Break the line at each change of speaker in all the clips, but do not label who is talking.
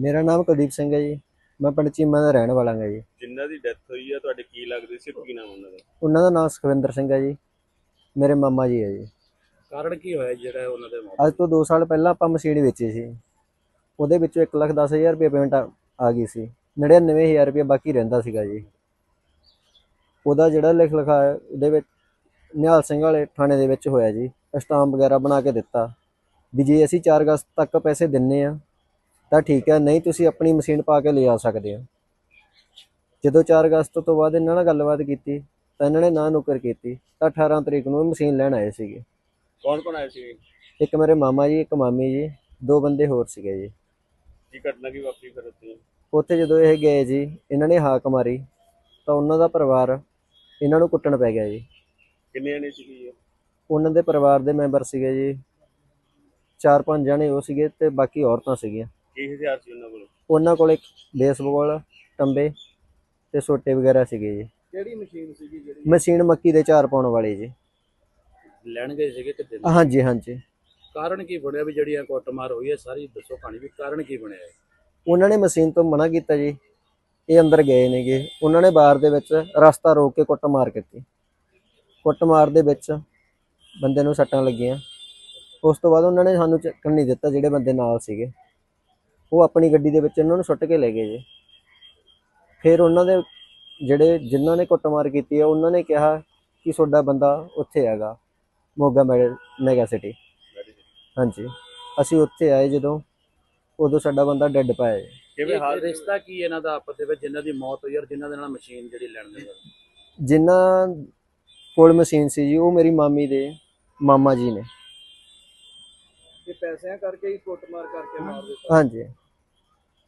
ਮੇਰਾ ਨਾਮ ਕੁਲਦੀਪ ਸਿੰਘ ਹੈ ਜੀ। ਮੈਂ ਪਿੰਡ ਚੀਮਾ ਦਾ ਰਹਿਣ ਵਾਲਾ ਹਾਂ ਜੀ।
ਜਿਨ੍ਹਾਂ ਦੀ ਡੈਥ ਹੋਈ ਆ ਤੁਹਾਡੇ ਕੀ ਲੱਗਦੇ ਸੀ ਕੀ ਨਾਮ ਉਹਨਾਂ ਦਾ?
ਉਹਨਾਂ ਦਾ ਨਾਮ ਸੁਖਵਿੰਦਰ ਸਿੰਘ ਹੈ ਜੀ। ਮੇਰੇ ਮਾਮਾ ਜੀ ਹੈ ਜੀ।
ਕਾਰਨ ਕੀ ਹੋਇਆ ਜਿਹੜਾ ਉਹਨਾਂ ਦੇ ਮੌਤ
ਅੱਜ ਤੋਂ 2 ਸਾਲ ਪਹਿਲਾਂ ਆਪਾਂ ਮਸ਼ੀਨ ਵੇਚੀ ਸੀ। ਉਹਦੇ ਵਿੱਚੋਂ 1 ਲੱਖ 10 ਹਜ਼ਾਰ ਰੁਪਏ ਪੇਮੈਂਟ ਆ ਗਈ ਸੀ। 99000 ਰੁਪਏ ਬਾਕੀ ਰਹਿੰਦਾ ਸੀਗਾ ਜੀ। ਉਹਦਾ ਜਿਹੜਾ ਲਿਖ ਲਿਖਾ ਉਹਦੇ ਵਿੱਚ ਨਿਹਾਲ ਸਿੰਘ ਵਾਲੇ ਥਾਣੇ ਦੇ ਵਿੱਚ ਹੋਇਆ ਜੀ। ਸਟਾਂਪ ਵਗੈਰਾ ਬਣਾ ਕੇ ਦਿੱਤਾ। ਵੀ ਜੇ ਅਸੀਂ 4 ਅਗਸਤ ਤੱਕ ਪੈਸੇ ਦਿੰਨੇ ਆ ਤਾਂ ਠੀਕ ਹੈ ਨਹੀਂ ਤੁਸੀਂ ਆਪਣੀ ਮਸ਼ੀਨ ਪਾ ਕੇ ਲੈ ਆ ਸਕਦੇ ਹੋ। ਜਦੋਂ 4 ਅਗਸਤ ਤੋਂ ਬਾਅਦ ਇਹਨਾਂ ਨਾਲ ਗੱਲਬਾਤ ਕੀਤੀ ਤਾਂ ਇਹਨਾਂ ਨੇ ਨਾ ਨੁਕਰ ਕੀਤੀ ਤਾਂ 18 ਤਰੀਕ ਨੂੰ ਮਸ਼ੀਨ ਲੈਣ ਆਏ ਸੀਗੇ।
ਕੌਣ ਕੌਣ ਆਏ ਸੀ
ਇੱਕ ਮੇਰੇ ਮਾਮਾ ਜੀ ਇੱਕ ਮਾਮੀ ਜੀ ਦੋ ਬੰਦੇ ਹੋਰ ਸੀਗੇ ਜੀ।
ਕੀ ਘਟਨਾ ਕੀ ਵਾਪਰੀ ਫਿਰ ਉੱਥੇ?
ਉੱਥੇ ਜਦੋਂ ਇਹ ਗਏ ਜੀ ਇਹਨਾਂ ਨੇ ਹਾਕ ਮਾਰੀ ਤਾਂ ਉਹਨਾਂ ਦਾ ਪਰਿਵਾਰ ਇਹਨਾਂ ਨੂੰ ਕੁੱਟਣ ਪੈ ਗਿਆ ਜੀ।
ਕਿੰਨੇ ਜਣੇ ਸੀ ਇਹ
ਉਹਨਾਂ ਦੇ ਪਰਿਵਾਰ ਦੇ ਮੈਂਬਰ ਸੀਗੇ ਜੀ ਚਾਰ ਪੰਜ ਜਣੇ ਉਹ ਸੀਗੇ ਤੇ ਬਾਕੀ ਔਰਤਾਂ ਸੀਗੀਆਂ।
ਕੀ ਹਥਿਆਰ ਸੀ ਉਹਨਾਂ ਕੋਲ?
ਉਹਨਾਂ ਕੋਲ ਇੱਕ ਬੇਸਬਾਲ ਟੰਬੇ ਤੇ ਸੋਟੇ ਵਗੈਰਾ ਸੀਗੇ ਜੀ।
ਕਿਹੜੀ ਮਸ਼ੀਨ ਸੀਗੀ ਜਿਹੜੀ?
ਮਸ਼ੀਨ ਮੱਕੀ ਦੇ ਚਾਰ ਪਾਉਣ ਵਾਲੀ ਜੀ।
ਲੈਣ ਗਏ ਸੀਗੇ ਕਿਤੇ?
ਹਾਂਜੀ ਹਾਂਜੀ।
ਕਾਰਨ ਕੀ ਬਣਿਆ ਵੀ ਜਿਹੜੀ ਕੁੱਟਮਾਰ ਹੋਈ ਹੈ ਸਾਰੀ ਦੱਸੋ ਕਹਾਣੀ ਵੀ ਕਾਰਨ ਕੀ ਬਣਿਆ ਹੈ
ਉਹਨਾਂ ਨੇ ਮਸ਼ੀਨ ਤੋਂ ਮਨਾ ਕੀਤਾ ਜੀ। ਇਹ ਅੰਦਰ ਗਏ ਨੇਗੇ ਉਹਨਾਂ ਨੇ ਬਾਹਰ ਦੇ ਵਿੱਚ ਰਸਤਾ ਰੋਕ ਕੇ ਕੁੱਟਮਾਰ ਕੀਤੀ। ਕੁੱਟਮਾਰ ਦੇ ਵਿੱਚ ਬੰਦੇ ਨੂੰ ਸੱਟਾਂ ਲੱਗੀਆਂ। ਉਸ ਤੋਂ ਬਾਅਦ ਉਹਨਾਂ ਨੇ ਸਾਨੂੰ ਚੱਕਣ ਨਹੀਂ ਦਿੱਤਾ ਜਿਹੜੇ ਬੰਦੇ ਨਾਲ ਸੀਗੇ। ਉਹ ਆਪਣੀ ਗੱਡੀ ਦੇ ਵਿੱਚ ਇਹਨਾਂ ਨੂੰ ਸੁੱਟ ਕੇ ਲੈ ਗਏ ਜੀ। ਫਿਰ ਉਹਨਾਂ ਦੇ ਜਿਹੜੇ ਜਿਨ੍ਹਾਂ ਨੇ ਕੁੱਟਮਾਰ ਕੀਤੀ ਹੈ ਉਹਨਾਂ ਨੇ ਕਿਹਾ ਕਿ ਤੁਹਾਡਾ ਬੰਦਾ ਉੱਥੇ ਹੈਗਾ ਮੋਗਾ ਮੈਗਾ ਸਿਟੀ। ਹਾਂਜੀ। ਅਸੀਂ ਉੱਥੇ ਆਏ ਜਦੋਂ ਉਦੋਂ ਸਾਡਾ ਬੰਦਾ ਡੈੱਡ ਪਾਇਆ ਜੀ।
ਕਿਵੇਂ ਹਾਲ
ਰਿਸ਼ਤਾ ਕੀ ਇਹਨਾਂ ਦਾ ਆਪਸ ਦੇ ਵਿੱਚ? ਜਿਨ੍ਹਾਂ ਦੀ ਮੌਤ ਹੋਈ ਔਰ ਜਿਨ੍ਹਾਂ ਦੇ ਨਾਲ ਮਸ਼ੀਨ ਜਿਹੜੀ ਲੈਣ ਦੇ
ਜਿਨ੍ਹਾਂ ਕੋਲ ਮਸ਼ੀਨ ਸੀ ਜੀ ਉਹ ਮੇਰੀ ਮਾਮੀ ਦੇ ਮਾਮਾ ਜੀ ਨੇ।
ਇਹ ਪੈਸਿਆਂ ਕਰਕੇ ਹੀ ਕੁੱਟਮਾਰ ਕਰਕੇ ਮਾਰ ਦਿੱਤਾ।
ਹਾਂਜੀ।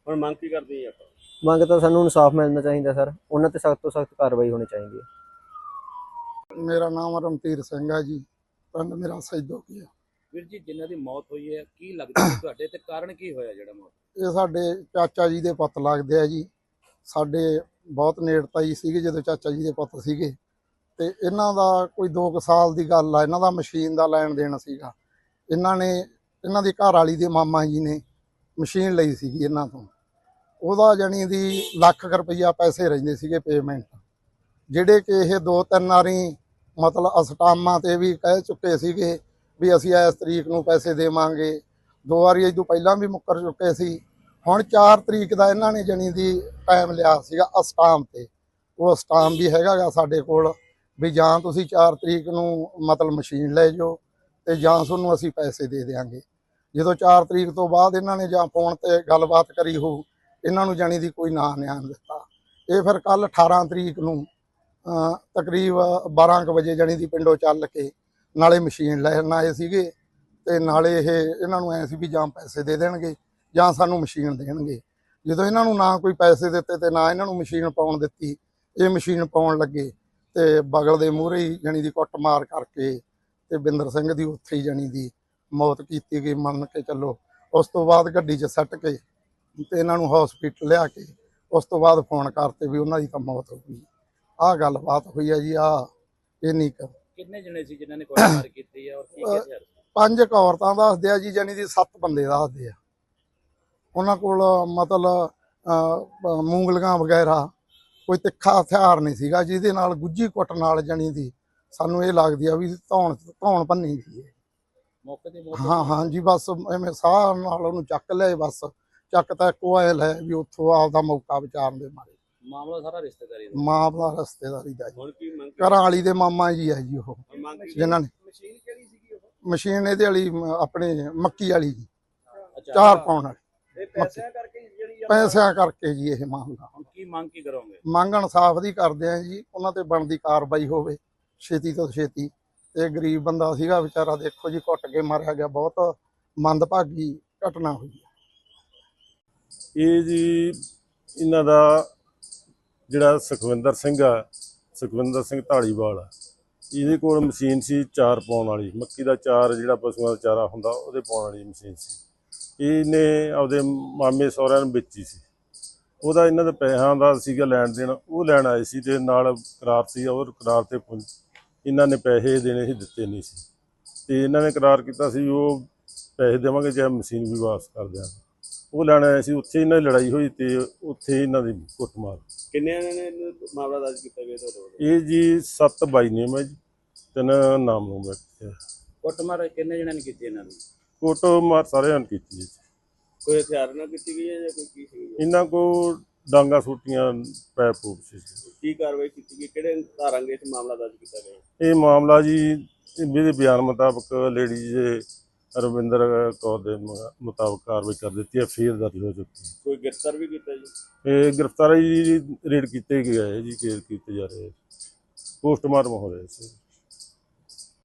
ਹੁਣ ਮੰਗ ਕੀ ਕਰਦੇ ਆ ਆਪਾਂ?
ਮੰਗ ਤਾਂ ਸਾਨੂੰ ਇਨਸਾਫ ਮਿਲਣਾ ਚਾਹੀਦਾ ਸਰ ਉਹਨਾਂ ਤੇ ਸਖਤ ਤੋਂ ਸਖਤ ਕਾਰਵਾਈ ਹੋਣੀ ਚਾਹੀਦੀ ਹੈ।
ਮੇਰਾ ਨਾਮ ਰਮਤੀਰ ਸਿੰਘ ਹੈ ਜੀ ਪਿੰਡ ਮੇਰਾ ਸੈਦੋ ਕੀ ਆ।
ਵੀਰ ਜੀ ਜਿਨ੍ਹਾਂ ਦੀ ਮੌਤ ਹੋਈ ਹੈ ਕੀ ਲੱਗਦਾ ਤੁਹਾਡੇ ਤੇ ਕਾਰਨ ਕੀ ਹੋਇਆ ਜਿਹੜਾ ਮੌਤ?
ਇਹ ਸਾਡੇ ਚਾਚਾ ਜੀ ਦੇ ਪੁੱਤ ਲੱਗਦੇ ਆ ਜੀ। ਸਾਡੇ ਬਹੁਤ ਨੇੜਤਾ ਹੀ ਸੀਗੇ ਜਦੋਂ ਚਾਚਾ ਜੀ ਦੇ ਪੁੱਤ ਸੀਗੇ। ਤੇ ਇਹਨਾਂ ਦਾ ਕੋਈ 2 ਸਾਲ ਦੀ ਗੱਲ ਆ ਇਹਨਾਂ ਦਾ ਮਸ਼ੀਨ ਦਾ ਲੈਣ ਦੇਣ ਸੀਗਾ। ਇਹਨਾਂ ਨੇ ਇਹਨਾਂ ਦੀ ਘਰ ਵਾਲੀ ਦੇ ਮਾਮਾ ਜੀ ਨੇ ਮਸ਼ੀਨ ਲਈ ਸੀਗੀ ਇਹਨਾਂ ਤੋਂ। ਉਹਦਾ ਜਣੀ ਦੀ ਲੱਖ ਰੁਪਈਆ ਪੈਸੇ ਰਹਿੰਦੇ ਸੀਗੇ ਪੇਮੈਂਟ ਜਿਹੜੇ ਕਿ ਇਹ ਦੋ ਤਿੰਨ ਵਾਰੀ ਮਤਲਬ ਅਸਟਾਮਾਂ ਤੇ ਵੀ ਕਹਿ ਚੁੱਕੇ ਸੀਗੇ ਵੀ ਅਸੀਂ ਇਸ ਤਰੀਕ ਨੂੰ ਪੈਸੇ ਦੇਵਾਂਗੇ। ਦੋ ਵਾਰੀ ਇਹ ਤੋਂ ਪਹਿਲਾਂ ਵੀ ਮੁੱਕਰ ਚੁੱਕੇ ਸੀ। ਹੁਣ 4 ਤਰੀਕ ਦਾ ਇਹਨਾਂ ਨੇ ਜਣੀ ਦੀ ਟਾਈਮ ਲਿਆ ਸੀਗਾ ਅਸਟਾਮ ਤੇ। ਉਹ ਅਸਟਾਮ ਵੀ ਹੈਗਾ ਗਾ ਸਾਡੇ ਕੋਲ ਵੀ ਜਾਂ ਤੁਸੀਂ 4 ਤਰੀਕ ਨੂੰ ਮਤਲਬ ਮਸ਼ੀਨ ਲੈ ਜਾਓ ਤੇ ਜਾਂ ਤੁਹਾਨੂੰ ਅਸੀਂ ਪੈਸੇ ਦੇ ਦੇਵਾਂਗੇ ਜਦੋਂ 4 ਤਰੀਕ ਤੋਂ ਬਾਅਦ ਇਹਨਾਂ ਨੇ ਜਾਂ ਫੋਨ ਤੇ ਗੱਲਬਾਤ ਕਰੀ ਹੋ ਇਹਨਾਂ ਨੂੰ ਜਾਣੀ ਦੀ ਕੋਈ ਨਾਂ ਨਿਆਣ ਦਿੱਤਾ। ਇਹ ਫਿਰ ਕੱਲ 18 ਤਰੀਕ ਨੂੰ ਤਕਰੀਬ 12 ਕੁ ਵਜੇ ਜਾਣੀ ਦੀ ਪਿੰਡੋਂ ਚੱਲ ਕੇ ਨਾਲੇ ਮਸ਼ੀਨ ਲੈਣ ਆਏ ਸੀਗੇ ਤੇ ਨਾਲੇ ਇਹ ਇਹਨਾਂ ਨੂੰ ਐ ਸੀ ਵੀ ਜਾਂ ਪੈਸੇ ਦੇ ਦੇਣਗੇ ਜਾਂ ਸਾਨੂੰ ਮਸ਼ੀਨ ਦੇਣਗੇ। ਜਦੋਂ ਇਹਨਾਂ ਨੂੰ ਨਾ ਕੋਈ ਪੈਸੇ ਦਿੱਤੇ ਤੇ ਨਾ ਇਹਨਾਂ ਨੂੰ ਮਸ਼ੀਨ ਪਾਉਣ ਦਿੱਤੀ, ਇਹ ਮਸ਼ੀਨ ਪਾਉਣ ਲੱਗੇ ਤੇ ਬਗਲ ਦੇ ਮੂਹਰੇ ਹੀ ਜਣੀ ਦੀ ਕੁੱਟਮਾਰ ਕਰਕੇ ਤੇ ਬਿੰਦਰ ਸਿੰਘ ਦੀ ਉੱਥੇ ਹੀ ਜਣੀ ਦੀ ਮੌਤ ਕੀਤੀ ਗਈ ਮੰਨ ਕੇ ਚੱਲੋ ਉਸ ਤੋਂ ਬਾਅਦ ਗੱਡੀ 'ਚ ਸੱਟ ਕੇ ਤੇ ਇਹਨਾਂ ਨੂੰ ਹਸਪੀਟਲ ਲਿਆ ਕੇ ਉਸ ਤੋਂ ਬਾਅਦ ਫੋਨ ਕਰਤੇ ਵੀ ਉਹਨਾਂ ਦੀ ਤਾਂ ਮੌਤ ਹੋ ਗਈ ਆਹ ਗੱਲਬਾਤ ਹੋਈ ਹੈ ਜੀ ਆ ਇੰਨੀ ਕੁ
ਕਿੰਨੇ ਜਣੇ ਸੀ ਜਿਨ੍ਹਾਂ ਨੇ ਕੁੱਟਮਾਰ ਕੀਤੀ ਹੈ ਔਰ ਕੀ ਕੀ ਹਥਿਆਰ ਸੀ?
ਪੰਜ ਕੁ ਔਰਤਾਂ ਦੱਸਦੇ ਆ ਜੀ ਜਾਨੀ ਦੀ ਸੱਤ ਬੰਦੇ ਦੱਸਦੇ ਆ ਉਹਨਾਂ ਕੋਲ ਮਤਲਬ ਮੂੰਗਲੀਆਂ ਵਗੈਰਾ ਕੋਈ ਤਿੱਖਾ ਹਥਿਆਰ ਨਹੀਂ ਸੀਗਾ ਜਿਹਦੇ ਨਾਲ ਗੁੱਜੀ ਕੁੱਟ ਨਾਲ ਜਾਨੀ ਦੀ ਸਾਨੂੰ ਇਹ ਲੱਗਦੀ ਆ ਵੀ ਧੌਣ ਧੌਣ ਭੰਨੀ ਸੀ ਇਹ।
ਮੌਕੇ ਤੇ ਮੌਤ
ਹਾਂ ਹਾਂ ਜੀ ਬਸ ਐਵੇਂ ਸਾਹ ਨਾਲ ਉਹਨੂੰ ਚੱਕ ਲਿਆ ਬਸ। ਚੱਕ ਤਾਂ ਇੱਕੋ ਐ ਲੈ ਵੀ ਉੱਥੋਂ ਆਪਦਾ ਮੌਕਾ ਵਿਚਾਰਨ ਦੇ ਮਾਰੇ।
ਮਾਮਲਾ ਸਾਰਾ ਰਿਸ਼ਤੇਦਾਰੀ ਦਾ?
ਮਾਂ ਦਾ ਰਸਤੇਦਾਰੀ ਦਾ ਜੀ।
ਹੁਣ ਕੀ ਮੰਗ
ਘਰਾਂ ਵਾਲੀ ਦੇ ਮਾਮਾ ਜੀ ਆ ਜੀ ਉਹ।
ਹੁਣ ਮੰਗ ਕੀ
ਜਿਨ੍ਹਾਂ ਨੇ
ਮਸ਼ੀਨ ਕਿਹੜੀ ਸੀਗੀ ਉਹ?
ਮਸ਼ੀਨ ਇਹਦੇ ਵਾਲੀ ਮ- ਆਪਣੇ ਮੱਕੀ ਵਾਲੀ ਜੀ। ਚਾਰ ਪਾਉਣ ਵਾਲੀ।
ਇਹ ਪੈਸਿਆਂ ਕਰਕੇ ਹੀ ਜਿਹੜੀ ਆ-
ਪੈਸਿਆਂ ਕਰਕੇ ਜੀ ਇਹ ਮਾਮਲਾ।
ਹੁਣ ਕੀ ਮੰਗ ਕੀ ਕਰੋਗੇ?
ਮੰਗ ਇਨਸਾਫ ਦੀ ਕਰਦੇ ਆ ਜੀ ਉਹਨਾਂ ਤੇ ਬਣਦੀ ਕਾਰਵਾਈ ਹੋਵੇ ਛੇਤੀ ਤੋਂ ਛੇਤੀ ਤੇ ਗਰੀਬ ਬੰਦਾ ਸੀਗਾ ਵਿਚਾਰਾ, ਦੇਖੋ ਜੀ ਕੁੱਟ ਕੇ ਮਾਰਿਆ ਗਿਆ, ਬਹੁਤ ਮੰਦਭਾਗੀ ਘਟਨਾ ਹੋਈ
ਇਹ ਜੀ ਇਹਨਾਂ ਦਾ ਜਿਹੜਾ ਸੁਖਵਿੰਦਰ ਸਿੰਘ ਆ, ਸੁਖਵਿੰਦਰ ਸਿੰਘ ਢਾਲੀਵਾਲ ਆ, ਇਹਦੇ ਕੋਲ ਮਸ਼ੀਨ ਸੀ ਚਾਰ ਪਾਉਣ ਵਾਲੀ, ਮੱਕੀ ਦਾ ਚਾਰ ਜਿਹੜਾ ਪਸ਼ੂਆਂ ਦਾ ਚਾਰਾ ਹੁੰਦਾ, ਉਹਦੇ ਪਾਉਣ ਵਾਲੀ ਮਸ਼ੀਨ ਸੀ। ਇਹਨੇ ਆਪਦੇ ਮਾਮੇ ਸਹੁਰਿਆਂ ਨੂੰ ਵੇਚੀ ਸੀ। ਉਹਦਾ ਇਹਨਾਂ ਦੇ ਪੈਸਿਆਂ ਦਾ ਸੀਗਾ ਲੈਣ ਦੇਣ, ਉਹ ਲੈਣ ਆਏ ਸੀ ਤੇ ਨਾਲ ਕਰਾਰ ਸੀ, ਉਹ ਕਰਾਰ ਤੇ ਪੁੰ- ਇਹਨਾਂ ਨੇ ਪੈਸੇ ਦੇਣੇ ਸੀ ਦਿੱਤੇ ਨਹੀਂ ਸੀ। ਤੇ ਇਹਨਾਂ ਨੇ ਕਰਾਰ ਕੀਤਾ ਸੀ ਉਹ ਪੈਸੇ ਦੇਵਾਂਗੇ ਚਾਹੇ ਮਸ਼ੀਨ ਵੀ ਵਾਪਸ ਕਰ ਦਿਆਂਗੇ। ਉਹ ਲੈਣ ਆਏ ਸੀ ਉੱਥੇ ਇਹਨਾਂ ਦੀ ਲੜਾਈ ਹੋਈ ਤੇ ਉੱਥੇ ਇਹਨਾਂ ਦੀ ਕੁੱਟਮਾਰ।
ਕਿੰਨੇ ਨੇ ਮਾਮਲਾ ਦਰਜ ਕੀਤਾ ਗਿਆ ਤੁਹਾਡੇ ਵੱਲੋਂ?
ਇਹ ਜੀ 7 ਬਾਈ ਨੇਮ ਹੈ ਜੀ ਤਿੰਨ ਨਾਮ ਨੂੰ ਬੈਠੇ
ਕੁੱਟਮਾਰ ਕਿੰਨੇ ਜਣਿਆਂ ਨੇ ਕੀਤੀ ਇਹਨਾਂ ਦੀ?
ਕੁੱਟਮਾਰ ਸਾਰਿਆਂ ਨੇ ਕੀਤੀ ਜੀ।
ਕੋਈ ਹਥਿਆਰ ਨਾਲ ਕੀਤੀ ਗਈ ਹੈ ਜਾਂ ਕੋਈ ਕੀ ਸੀ?
ਇਹਨਾਂ ਕੋ ਡਾਂਗਾ ਸੂਟੀਆਂ ਪੈਪ ਪੂਪ ਸੀ। ਜੀ।
ਕੀ ਕਾਰਵਾਈ ਕੀਤੀ ਗਈ? ਕਿਹੜੇ ਧਾਰਾਂਗੇ ਇਸ ਮਾਮਲਾ ਦਰਜ ਕੀਤਾ ਗਿਆ?
ਇਹ ਮਾਮਲਾ ਜੀ ਇਹਦੇ ਬਿਆਨ ਮੁਤਾਬਕ ਲੇਡੀ ਜੇ ਰਵਿੰਦਰ ਕੌਰ ਦੇ ਮ- ਮੁਤਾਬਕ ਕਾਰਵਾਈ ਕਰ ਦਿੱਤੀ ਹੈ ਫੇਰ ਦਰਜ ਹੋ ਚੁੱਕੀ ਹੈ।
ਕੋਈ ਗ੍ਰਿਫਤਾਰ ਵੀ ਕੀਤਾ ਜੀ?
ਇਹ ਗ੍ਰਿਫਤਾਰੀ ਰੇਡ ਕੀਤੇ ਗਏ ਹੈ ਜੀ ਕੇਸ ਕੀਤੇ ਜਾ ਰਹੇ ਹੈ। ਪੋਸਟਮਾਰਟਮ ਹੋ ਰਿਹਾ ਸੀ।